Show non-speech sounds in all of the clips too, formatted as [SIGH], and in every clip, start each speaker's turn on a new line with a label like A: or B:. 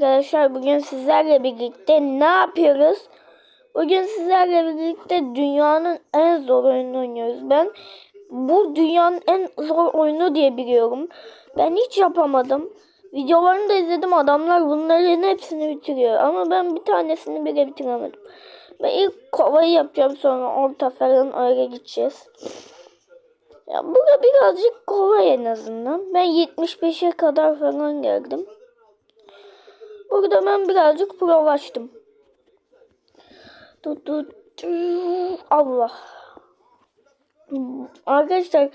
A: Arkadaşlar bugün sizlerle birlikte ne yapıyoruz? Bugün sizlerle birlikte dünyanın en zor oyununu oynuyoruz. Ben bu dünyanın en zor oyunu diye biliyorum. Ben hiç yapamadım. Videolarını da izledim. Adamlar bunların hepsini bitiriyor. Ama ben bir tanesini bile bitiremedim. Ben ilk kovayı yapacağım sonra orta falan öyle gideceğiz. Ya burada birazcık kolay en azından. Ben 75'e kadar falan geldim. Burada ben birazcık tut. Allah. Arkadaşlar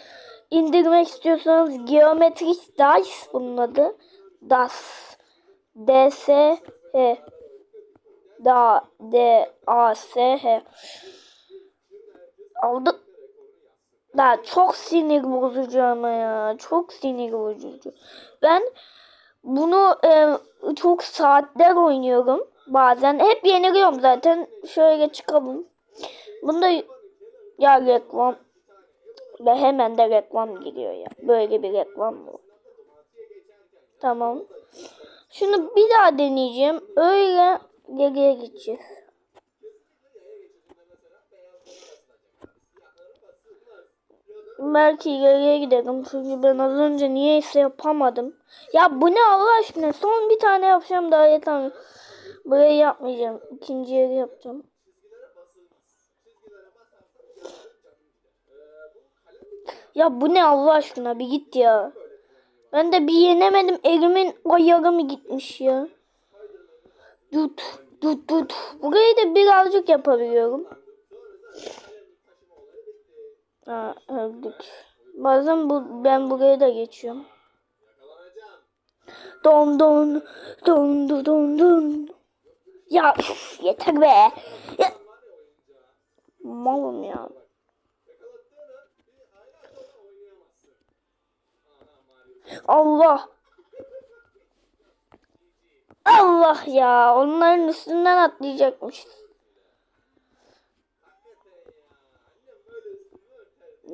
A: indirmek istiyorsanız Geometrik Dice bunun adı. DAS. DS H. Da D A S H. Aldık. Da çok sinir bozucu ama ya. Çok sinir bozucu. Ben bunu e, çok saatler oynuyorum. Bazen hep yeniliyorum zaten. Şöyle çıkalım. Bunda ya reklam ve hemen de reklam giriyor ya. Böyle bir reklam bu. Tamam. Şunu bir daha deneyeceğim. Öyle geriye gideceğiz. Belki ileriye gidelim. Çünkü ben az önce niyeyse yapamadım. Ya bu ne Allah aşkına? Son bir tane yapacağım daha yeter. Burayı yapmayacağım. İkinci yeri yapacağım. Ya bu ne Allah aşkına? Bir git ya. Ben de bir yenemedim. Elimin ayarı mı gitmiş ya? Tut, tut, tut. Burayı da birazcık yapabiliyorum. Ha, öldük. Bazen bu ben buraya da geçiyorum. Don don don don don don. Ya üf, yeter be. Ya. Malım ya. Allah. Allah ya. Onların üstünden atlayacakmışız.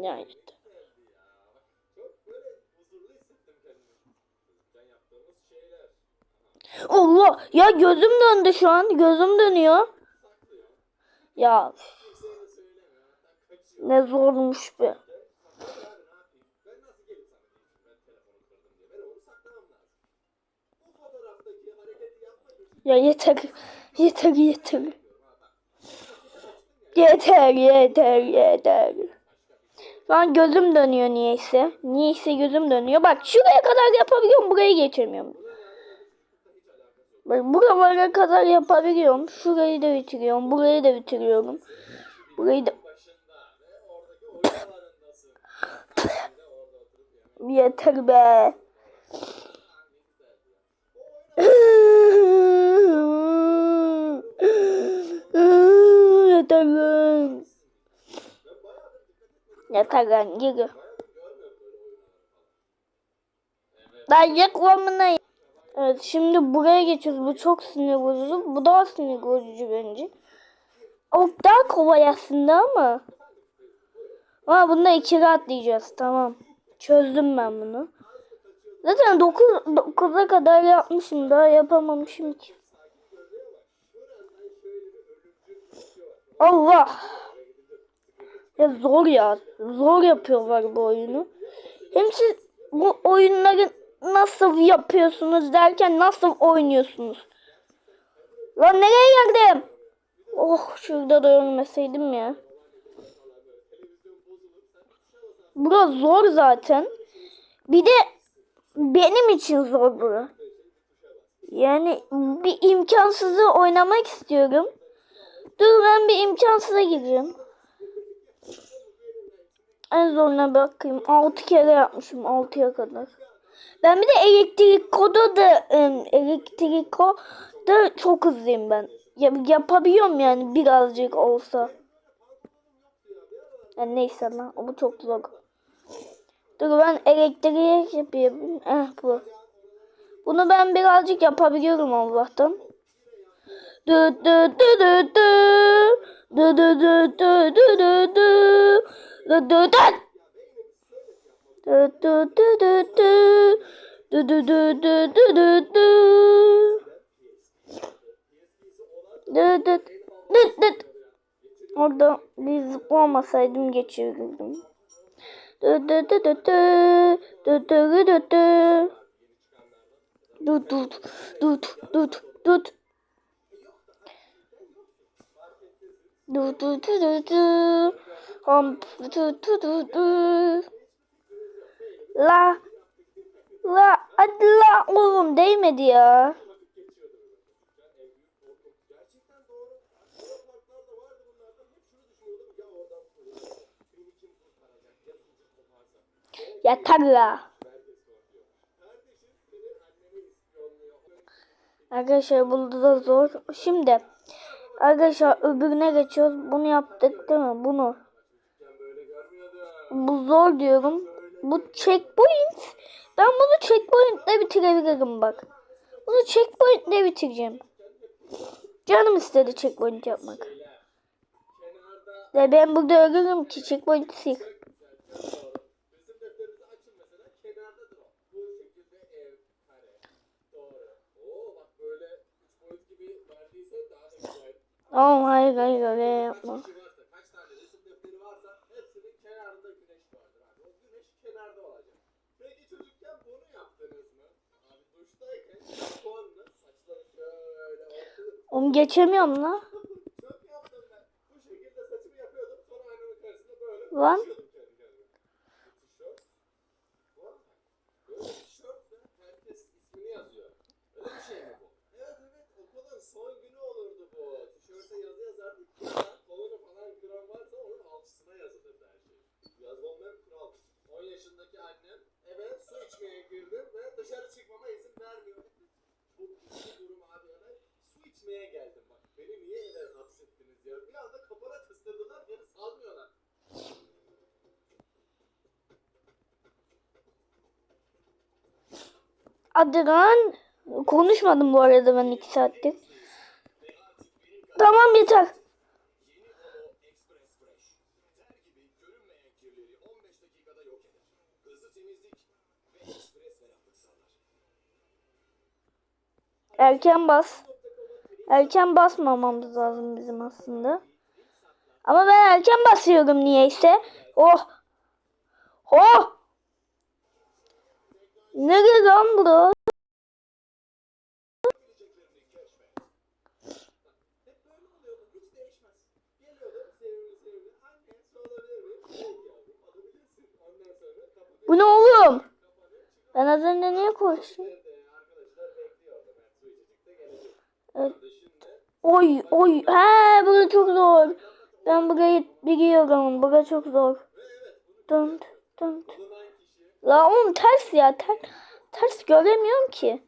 A: Ya işte. Allah ya gözüm döndü şu an gözüm dönüyor. Ya ne zormuş be. Ya yeter yeter yeter. Yeter yeter yeter. Şu an gözüm dönüyor niyeyse. Niyeyse gözüm dönüyor. Bak şuraya kadar yapabiliyorum. Burayı geçemiyorum. Bak buralara kadar yapabiliyorum. Şurayı da bitiriyorum. Burayı da bitiriyorum. Burayı da... [LAUGHS] Yeter be. [LAUGHS] Yeter lan. Yeter lan yürü. Ben reklamına... Evet şimdi buraya geçiyoruz. Bu çok sinir bozucu. Bu daha sinir bozucu bence. O daha kolay aslında ama. Ama bunda ikili atlayacağız. Tamam. Çözdüm ben bunu. Zaten 9 9'a kadar yapmışım. Daha yapamamışım ki. Allah. Ya zor ya. Zor yapıyorlar bu oyunu. Hem siz bu oyunları nasıl yapıyorsunuz derken nasıl oynuyorsunuz? Lan nereye geldim? Oh şurada da ölmeseydim ya. Burası zor zaten. Bir de benim için zor bura. Yani bir imkansızı oynamak istiyorum. Dur ben bir imkansıza gireceğim. En zoruna bakayım. 6 kere yapmışım 6'ya kadar. Ben bir de elektrik kodu da elektrik da çok hızlıyım ben. Yap yapabiliyorum yani birazcık olsa. Yani neyse lan bu çok zor. Dur ben elektriği yapayım. Eh bu. Bunu ben birazcık yapabiliyorum Allah'tan. Du du du du du du du du dö dö dö dö dö dö dö dö dö dö dö dö dö dö dö dö dö dö Orada bir zıplamasaydım geçirirdim. Dö dö dö dö dö dö dö dö dö Dut dut dut dut dut Du du du du du. Hom du du du du. La. La. Hadi la oğlum değmedi ya. Yeter la. Arkadaşlar bu da zor. Şimdi arkadaşlar öbürüne geçiyoruz. Bunu yaptık değil mi? Bunu. Bu zor diyorum. Bu checkpoint. Ben bunu checkpointle bitirebilirim bak. Bunu checkpointle bitireceğim. Canım istedi checkpoint yapmak. Ve ben burada ölürüm ki checkpoint sil. Oh my god öyle yapma. Oğlum geçemiyorum la. Lan. saattir. Konuşmadım bu arada ben iki saattir. Tamam yeter. Erken bas. Erken basmamamız lazım bizim aslında. Ama ben erken basıyorum niyeyse. Oh. Oh. Nerede lan
B: bu?
A: Bu ne oğlum? Ben az önce niye koştum? Evet. Oy oy. He burası çok zor. Ben burayı biliyorum. Burası çok zor. Dönt dönt. La oğlum ters ya. Ters, ters göremiyorum ki.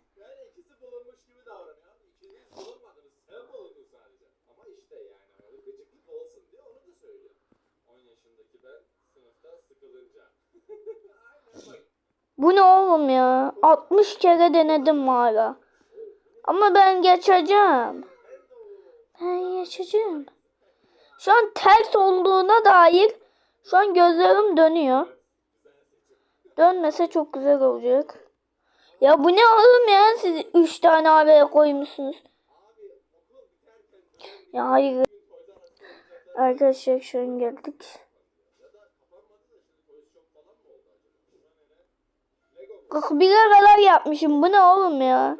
A: Bu ne oğlum ya? 60 kere denedim hala. Ama ben geçeceğim. Ben geçeceğim. Şu an ters olduğuna dair şu an gözlerim dönüyor. Dönmese çok güzel olacak. Ya bu ne oğlum ya? Siz 3 tane araya koymuşsunuz. Ya hayır. Arkadaşlar şu an geldik. 41'e kadar yapmışım. Bu ne oğlum ya?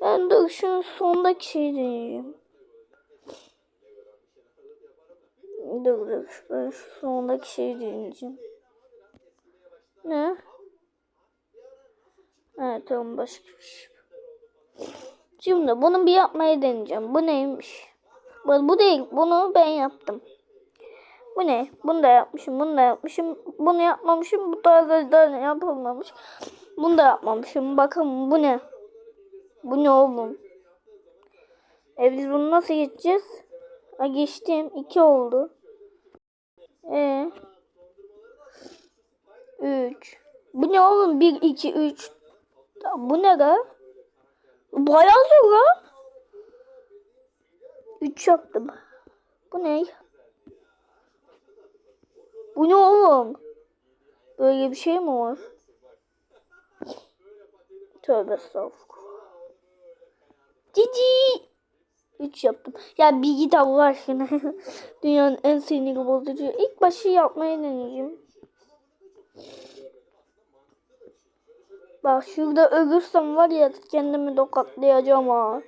A: Ben dur şunun sondaki şeyi deneyeceğim. Dur dur. Ben şu sondaki şeyi deneyeceğim. Ne? Evet tamam başka bir şey. Şimdi bunu bir yapmayı deneyeceğim. Bu neymiş? Bu, bu değil. Bunu ben yaptım. Bu ne? Bunu da yapmışım. Bunu da yapmışım. Bunu yapmamışım. Bu da da, da yapılmamış. Bunu da yapmamışım. Bakın bu ne? Bu ne oğlum? E biz bunu nasıl geçeceğiz? Ha geçtim. iki oldu. E. Üç. Bu ne oğlum? Bir, iki, üç. Bu ne la? Bayağı zor la. Üç yaptım. Bu ne? Bu ne oğlum? Böyle bir şey mi var? Tövbe estağfurullah. Cici. 3 yaptım. Ya bir git Allah aşkına. [LAUGHS] Dünyanın en sinir bozucu. İlk başı yapmayı deneyeceğim. Bak şurada ölürsem var ya kendimi tokatlayacağım ha.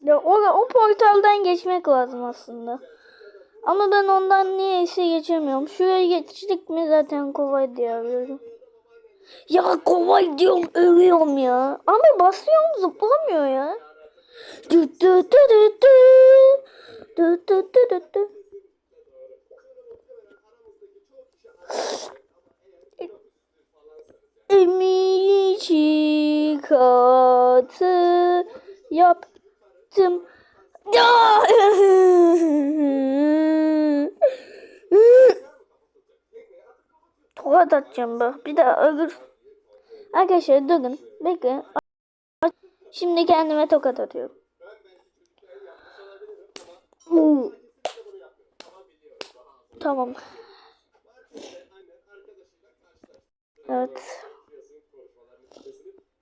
A: Ya o, o portaldan geçmek lazım aslında. Ama ben ondan niyeyse geçemiyorum. Şuraya geçtik mi zaten kolay diye arıyorum. Ya kolay diyorum ölüyorum ya. Ama basıyorum zıplamıyor ya. Dü dü dü dü dü. Dü dü dü dü dü. Emi çıkartı yaptım. [LAUGHS] Tokat atacağım bak. Bir daha ölür. Arkadaşlar durun. Bekle. Şimdi kendime tokat atıyorum. Tamam. Evet.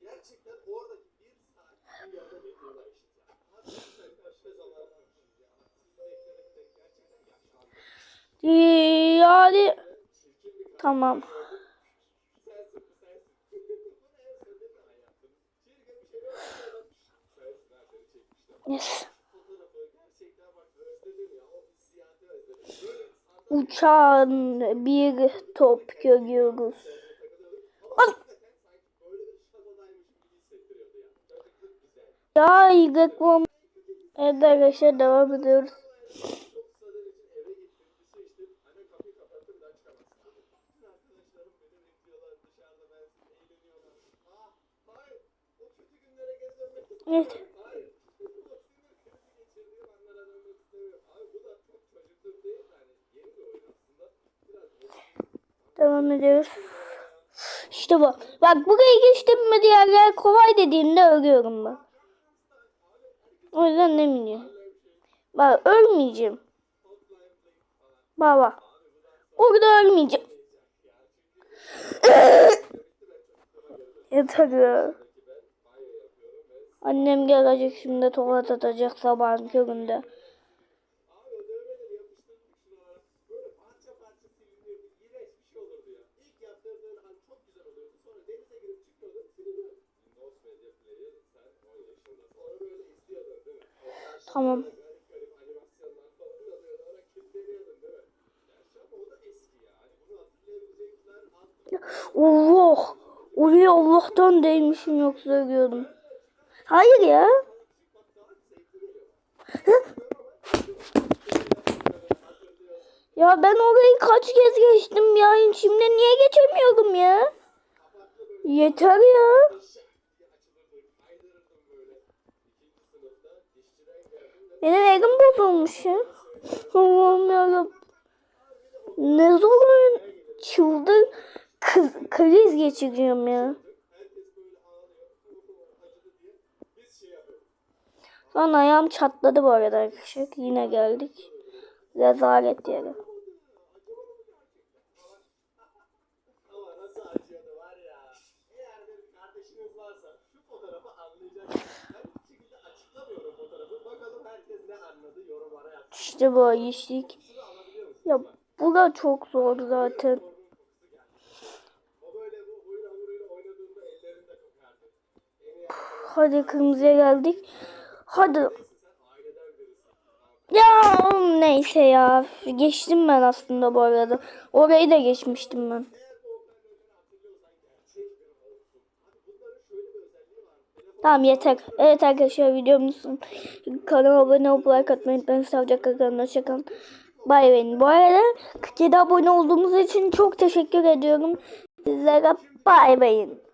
B: Gerçekten oradaki bir saat bir yerde bekliyorlar işte. Hadi sen kaç ne zaman ya. Beklemek de gerçekten yaşlandı.
A: Yani tamam. Yes. Uçan bir top görüyoruz. Ay! Ya reklam. Evet arkadaşlar devam ediyoruz. Evet. Devam ediyoruz. İşte bu. Bak buraya geçtim mi diğerler kolay dediğimde ölüyorum ben. O yüzden ne bileyim. Bak ölmeyeceğim. Baba. Orada ölmeyeceğim. [COUGHS] Yeter ya. Annem gelecek şimdi tokat atacak sabahın köründe.
B: parça parça silinirdi. İğrenç bir şey olurdu ya. İlk yaptırdığın an çok güzel oluyordu. Sonra denize girip çıkıyordun. Siliniyordu. Windows Media Player sen 10 yaşındasın. Sonra böyle izliyordun değil mi? O karşı
A: Tamam.
B: garip garip animasyonlar falan alıyordu. Ona kilitleniyordun değil mi? Gerçi ama o da eski ya. Hani bunu hatırlayabilecekler az.
A: Allah. Oraya Allah'tan değmişim yoksa ölüyordum. Hayır ya. ya ben orayı kaç kez geçtim ya. Şimdi niye geçemiyorum ya? Yeter ya. Benim elim bozulmuş ya. Allah'ım yarabbim. Ne zor. Çıldır. Kız, kriz geçiriyorum ya. Lan ayağım çatladı bu arada arkadaşlar. Yine geldik. Rezalet yere. İşte bu işlik. Ya bu da çok zor zaten. Hadi kırmızıya geldik. Hadi. Ya neyse ya. Geçtim ben aslında bu arada. Orayı da geçmiştim ben. Tamam yeter. Evet arkadaşlar videomuzun kanala abone olup like atmayı unutmayın. Sağlıcakla kalın. Hoşçakalın. Bay bay. Bu arada 47 abone olduğumuz için çok teşekkür ediyorum. Sizlere bay bayın.